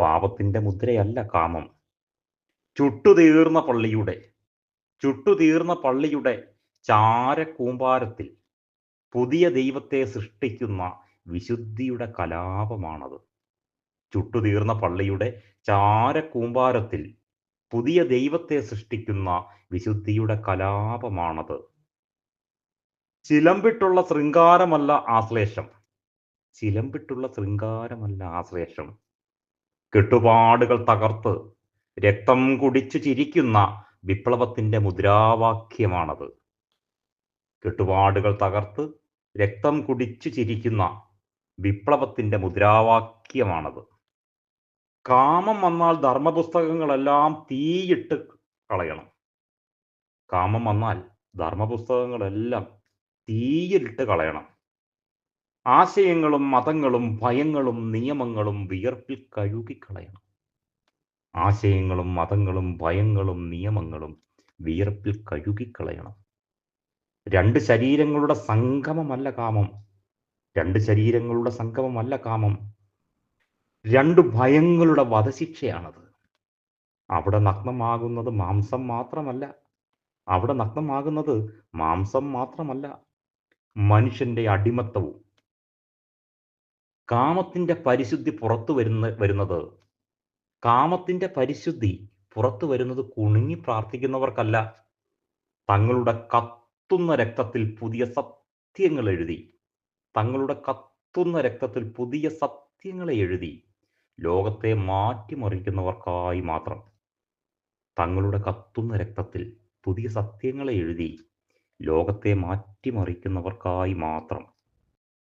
പാപത്തിന്റെ മുദ്രയല്ല കാമം. ചുട്ടുതീർന്ന പള്ളിയുടെ ചുട്ടുതീർന്ന പള്ളിയുടെ ചാരക്കൂമ്പാരത്തിൽ പുതിയ ദൈവത്തെ സൃഷ്ടിക്കുന്ന വിശുദ്ധിയുടെ കലാപമാണത്. ചുട്ടുതീർന്ന പള്ളിയുടെ ചാരക്കൂമ്പാരത്തിൽ പുതിയ ദൈവത്തെ സൃഷ്ടിക്കുന്ന വിശുദ്ധിയുടെ കലാപമാണത്. ചിലമ്പിട്ടുള്ള ശൃംഗാരമല്ല ആശ്ലേഷം. ചിലമ്പിട്ടുള്ള ശൃംഗാരമല്ല ആശ്ലേഷം. കെട്ടുപാടുകൾ തകർത്ത് രക്തം കുടിച്ചു ചിരിക്കുന്ന വിപ്ലവത്തിന്റെ മുദ്രാവാക്യമാണത്. കെട്ടുപാടുകൾ തകർത്ത് രക്തം കുടിച്ചു ചിരിക്കുന്ന വിപ്ലവത്തിന്റെ മുദ്രാവാക്യമാണത്. കാമം വന്നാൽ ധർമ്മപുസ്തകങ്ങളെല്ലാം തീയിട്ട് കളയണം. കാമം വന്നാൽ ധർമ്മപുസ്തകങ്ങളെല്ലാം തീയിട്ട് കളയണം. ആശയങ്ങളും മതങ്ങളും ഭയങ്ങളും നിയമങ്ങളും വിയർപ്പിൽ കഴുകിക്കളയണം. ആശയങ്ങളും മതങ്ങളും ഭയങ്ങളും നിയമങ്ങളും വിയർപ്പിൽ കഴുകിക്കളയണം. രണ്ട് ശരീരങ്ങളുടെ സംഗമമല്ല കാമം. രണ്ട് ശരീരങ്ങളുടെ സംഗമമല്ല കാമം. രണ്ട് ഭയങ്ങളുടെ വധശിക്ഷയാണത്. അവിടെ നഗ്നമാകുന്നത് മാംസം മാത്രമല്ല. അവിടെ നഗ്നമാകുന്നത് മാംസം മാത്രമല്ല. മനുഷ്യന്റെ അടിമത്തവും കാമത്തിന്റെ പരിശുദ്ധി പുറത്തു വരുന്ന വരുന്നത്. കാമത്തിന്റെ പരിശുദ്ധി പുറത്തു വരുന്നത് കുണുങ്ങി പ്രാർത്ഥിക്കുന്നവർക്കല്ല. തങ്ങളുടെ കത്തുന്ന രക്തത്തിൽ പുതിയ സത്യങ്ങൾ എഴുതി. തങ്ങളുടെ കത്തുന്ന രക്തത്തിൽ പുതിയ സത്യങ്ങളെ എഴുതി. ലോകത്തെ മാറ്റിമറിക്കുന്നവർക്കായി മാത്രം. തങ്ങളുടെ കത്തുന്ന രക്തത്തിൽ പുതിയ സത്യങ്ങളെ എഴുതി. ലോകത്തെ മാറ്റിമറിക്കുന്നവർക്കായി മാത്രം.